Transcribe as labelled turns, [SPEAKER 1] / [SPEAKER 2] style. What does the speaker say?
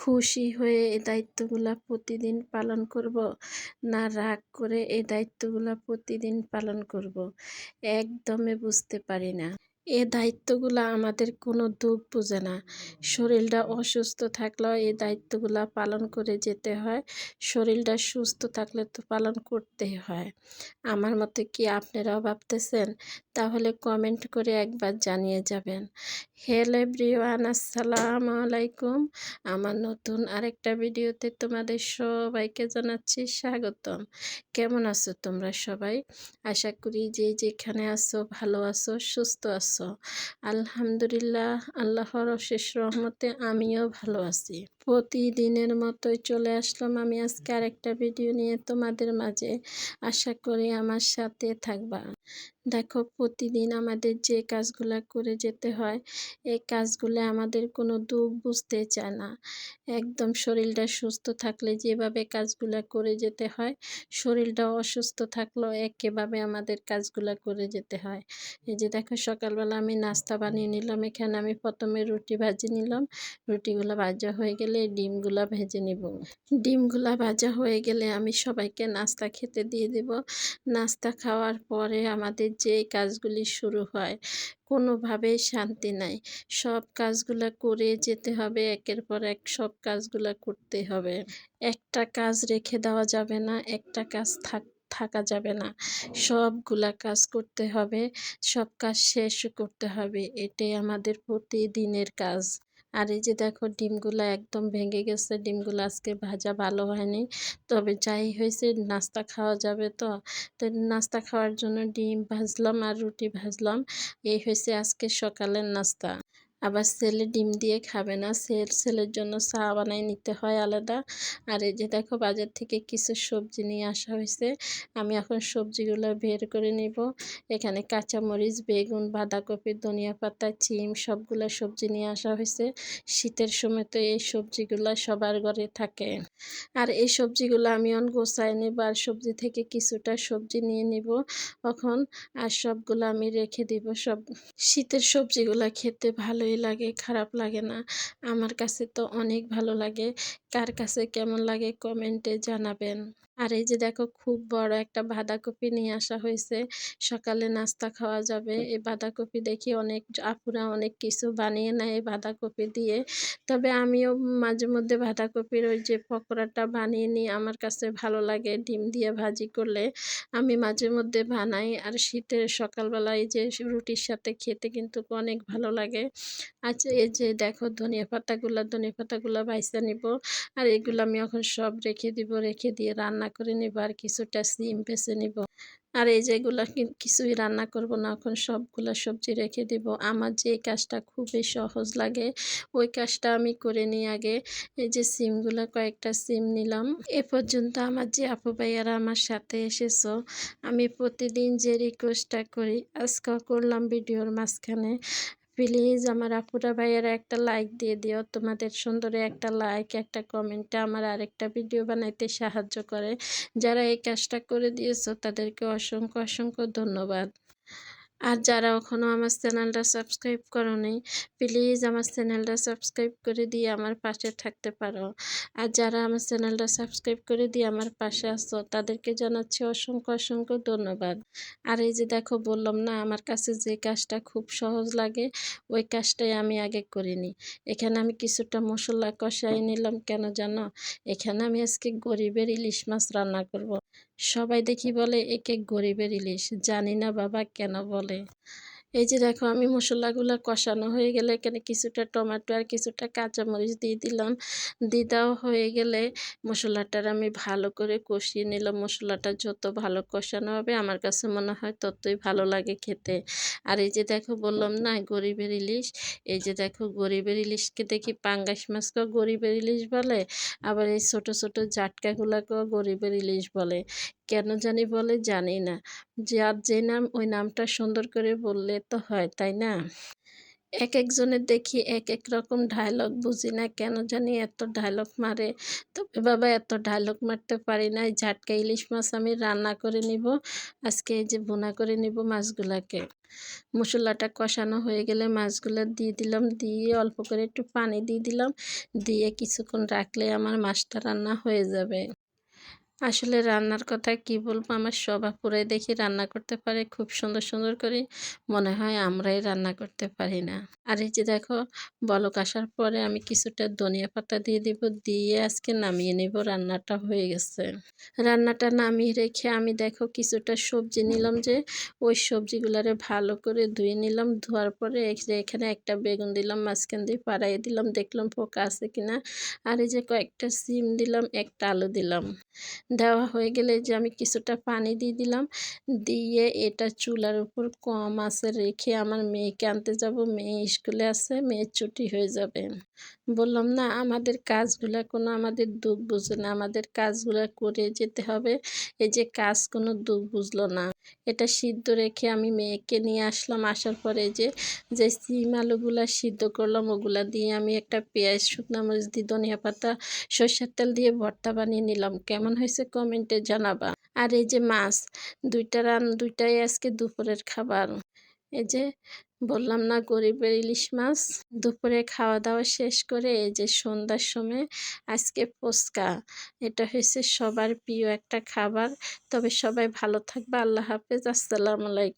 [SPEAKER 1] খুশি হয়ে এ দায়িত্বগুলা প্রতিদিন পালন করব, না রাগ করে এ দায়িত্বগুলা প্রতিদিন পালন করব একদমই বুঝতে পারি না। এ দায়িত্বগুলা আমাদের কোনো দুঃখ বুঝে না। শরীরটা অসুস্থ থাকলেও এই দায়িত্বগুলা পালন করে যেতে হয়। শরীরটা সুস্থ থাকলে তো পালন করতেই হয়। আমার মতে কি আপনারাও ভাবতেছেন? তাহলে কমেন্ট করে একবার জানিয়ে যাবেন। হ্যালো এভরিওয়ান আসসালামু আলাইকুম। আমার নতুন আরেকটা ভিডিওতে তোমাদের সবাইকে জানাচ্ছি স্বাগতম। কেমন আছো তোমরা সবাই? আশা করি যে যেখানে আছো ভালো আছো, সুস্থ আছো। আলহামদুলিল্লাহ, আল্লাহর অশেষ রহমতে আমিও ভালো আছি। প্রতিদিনের মতোই চলে আসলাম আমি আজকে আরেকটা ভিডিও নিয়ে তোমাদের মাঝে। আশা করি আমার সাথে থাকবা। দেখো, প্রতিদিন আমাদের যে কাজগুলো করে যেতে হয়, এই কাজগুলো আমাদের কোনো দুঃখ বুঝতে চায় না। একদম শরীরটা সুস্থ থাকলে যেভাবে কাজগুলো করে যেতে হয়, শরীরটা অসুস্থ থাকলেও একেভাবে আমাদের কাজগুলো করে যেতে হয়। এই যে দেখো, সকালবেলা আমি নাস্তা বানিয়ে নিলাম, এখানে আমি প্রথমে রুটি ভাজি নিলাম, রুটিগুলো ভাজা হয়ে গেলে ডিমগুলো ভেজে নিব। ডিমগুলো ভাজা হয়ে গেলে আমি সবাইকে নাস্তা খেতে দিয়ে দেব। নাস্তা খাওয়ার পরে আমাদের যে কাজগুলি শুরু হয় কোনোভাবেই শান্তি নাই। সব কাজগুলো করে যেতে হবে, একের পর এক সব কাজগুলো করতে হবে। একটা কাজ রেখে দেওয়া যাবে না, একটা কাজ থাক, থাকা যাবে না। সবগুলা কাজ করতে হবে, সব কাজ শেষ করতে হবে। এটাই আমাদের প্রতিদিনের কাজ। আর এই যে দেখো ডিমগুলো একদম ভেঙে গেছে, ডিমগুলো আজকে ভাজা ভালো হয়নি। তবে যাই হয়েছে, নাস্তা খাওয়া যাবে তো। তো নাস্তা খাওয়ার জন্য ডিম ভাজলাম আর রুটি ভাজলাম। এই হয়েছে আজকে সকালের নাস্তা। আবার ছেলে ডিম দিয়ে খাবে না। সেল, ছেলের জন্য চা বানাই নিতে হয় আলাদা। আর এই যে দেখো বাজার থেকে কিছু সবজি নিয়ে আসা হয়েছে। আমি এখন সবজিগুলো বের করে নিব। এখানে কাঁচামরিচ, বেগুন, বাঁধাকপি, ধনিয়া পাতা, চিম সবগুলো সবজি নিয়ে আসা হয়েছে। শীতের সময় তো এই সবজিগুলো সবার ঘরে থাকে। আর এই সবজিগুলো আমি অন গোছায় নেব আর সবজি থেকে কিছুটা সবজি নিয়ে নিব তখন আর সবগুলো আমি রেখে দিব। সব শীতের সবজিগুলো খেতে ভালোই লাগে, খারাপ লাগে না। আমার কাছে তো অনেক ভালো লাগে। কার কাছে কেমন লাগে কমেন্টে জানাবেন। আর এই যে দেখো খুব বড় একটা বাঁধাকপি নিয়ে আসা হয়েছে। সকালে নাস্তা খাওয়া যাবে। এই বাঁধাকপি দেখি অনেক আপুরা অনেক কিছু বানিয়ে নেয় এই বাঁধাকপি দিয়ে। তবে আমিও মাঝে মধ্যে বাঁধাকপির ওই যে পকোড়াটা বানিয়ে নিই। আমার কাছে ভালো লাগে ডিম দিয়ে ভাজি করলে। আমি মাঝে মধ্যে বানাই। আর শীতের সকালবেলায় যে রুটির সাথে খেতে কিন্তু অনেক ভালো লাগে। আচ্ছা এই যে দেখো ধনিয়া পাতাগুলো ধনিয়া পাতাগুলো বাইসা নিব। আর এগুলো আমি এখন সব রেখে দিব, রেখে দিয়ে রান্না করে নিব আর কিছুটা সিম বেছে নিব। আর এই যেগুলো কিছুই রান্না করব না, এখন সবগুলো সবজি রেখে দিব। আমার যে কাজটা খুবই সহজ লাগে, ওই কাজটা আমি করে নিই আগে। এই যে সিমগুলো, কয়েকটা সিম নিলাম। এ পর্যন্ত আমার যে আপু ভাইয়ারা আমার সাথে এসেছ, আমি প্রতিদিন যে রিকোয়েস্টটা করি আজকে করলাম ভিডিওর মাঝখানে। প্লিজ আমার আপুরা ভাইয়েরা একটা লাইক দিয়ে দিও। তোমাদের সুন্দরে একটা লাইক একটা কমেন্টে আমার আরেকটা ভিডিও বানাইতে সাহায্য করে। যারা এই কাজটা করে দিয়েছ তাদেরকে অসংখ্য অসংখ্য ধন্যবাদ। আর যারা এখনও আমার চ্যানেলটা সাবস্ক্রাইব করো নি প্লিজ আমার চ্যানেলটা সাবস্ক্রাইব করে দিয়ে আমার পাশে থাকতে পারো। আর যারা আমার চ্যানেলটা সাবস্ক্রাইব করে দিয়ে আমার পাশে আসো তাদেরকে জানাচ্ছি অসংখ্য অসংখ্য ধন্যবাদ। আর এই যে দেখো, বললাম না, আমার কাছে যে কাজটা খুব সহজ লাগে, ওই কাজটাই আমি আগে করিনি। এখানে আমি কিছুটা মশলা কষাই নিলাম, কেন জানো? এখানে আমি আজকে গরিবের ইলিশ মাছ রান্না করব। সবাই দেখি বলে একে গরিবের ইলিশ। জানি না বাবা কেন বলে। এই যে দেখো আমি মশলাগুলো কষানো হয়ে গেলে এখানে কিছুটা টমেটো আর কিছুটা কাঁচামরিচ দিয়ে দিলাম। দিদাও হয়ে গেলে মশলাটার আমি ভালো করে কষিয়ে নিলাম। মশলাটা যত ভালো কষানো হবে আমার কাছে মনে হয় ততই ভালো লাগে খেতে। আর এই যে দেখো বললাম না গরিবের ইলিশ, এই যে দেখো গরিবের ইলিশকে দেখি পাঙ্গাস মাছকেও গরিবের ইলিশ বলে, আবার এই ছোট ছোট জাটকাগুলোকেও গরিবের ইলিশ বলে। কেন জানি বলে জানি না। যার যে নাম, ওই নামটা সুন্দর করে বললে তো হয়, তাই না? এক একজনের দেখি এক এক রকম ডায়লগ বুঝি না কেন জানি এত ডায়লগ মারে। তবে বাবা, এত ডায়লগ মারতে পারি না, এই ঝাটকা ইলিশ মাছ আমি রান্না করে নিব, আজকে এই যে বোনা করে নিব মাছগুলাকে। মশলাটা কষানো হয়ে গেলে মাছগুলো দিয়ে দিলাম, দিয়ে অল্প করে একটু পানি দিয়ে দিলাম, দিয়ে কিছুক্ষণ রাখলে আমার মাছটা রান্না হয়ে যাবে। আসলে রান্নার কথা কি বলব? আমার সব আপুরাই দেখি রান্না করতে পারে, খুব সুন্দর সুন্দর করে। মনে হয় আমরাই রান্না করতে পারি না। আর এই যে দেখো, বলক আসার পরে আমি কিছুটা ধনিয়া পাতা দিয়ে দিব, দিয়ে আজকে নামিয়ে নেব, রান্নাটা হয়ে গেছে। রান্নাটা নামিয়ে রেখে আমি দেখো কিছুটা সবজি নিলাম যে, ওই সবজিগুলারে ভালো করে ধুয়ে নিলাম। ধোয়ার পরে এখানে একটা বেগুন দিলাম, মাঝখান দিয়ে পাড়াইয়ে দিলাম। দেখলাম পোকা আছে কিনা। আর এই যে কয়েকটা সিম দিলাম, একটা আলু দিলাম। দেওয়া হয়ে গেলে যে আমি কিছুটা পানি দিয়ে দিলাম। দিয়ে এটা চুলার উপর কম আছে রেখে আমার মেয়েকে আনতে যাব। মেয়ে স্কুলে আছে, মেয়ের ছুটি হয়ে যাবে। বললাম, না, আমাদের কাজগুলা কোনো আমাদের দুঃখ বুঝে না। আমাদের কাজগুলা করে যেতে হবে। এই যে কাজ কোনো দুঃখ বুঝলো না। এটা সিদ্ধ রেখে আমি মেয়েকে নিয়ে আসলাম। আসার পরে যে যে সিম আলুগুলা সিদ্ধ করলাম, ওগুলা দিয়ে আমি একটা পেঁয়াজ, শুকনো মরিচ দিয়ে ধনিয়া পাতা, সর্ষের তেল দিয়ে ভর্তা বানিয়ে নিলাম। কেমন হয়েছে কমেন্টে জানাবা। আর এই যে মাছ, দুইটা রান, দুইটাই আজকে দুপুরের খাবার। এই যে বললাম না গরিবের ইলিশ মাছ। দুপুরে খাওয়া দাওয়া শেষ করে এই যে সন্ধ্যার সময় আজকে ফুচকা। এটা হয়েছে সবার প্রিয় একটা খাবার। তবে সবাই ভালো থাকবে। আল্লাহ হাফেজ। আসসালামু আলাইকুম।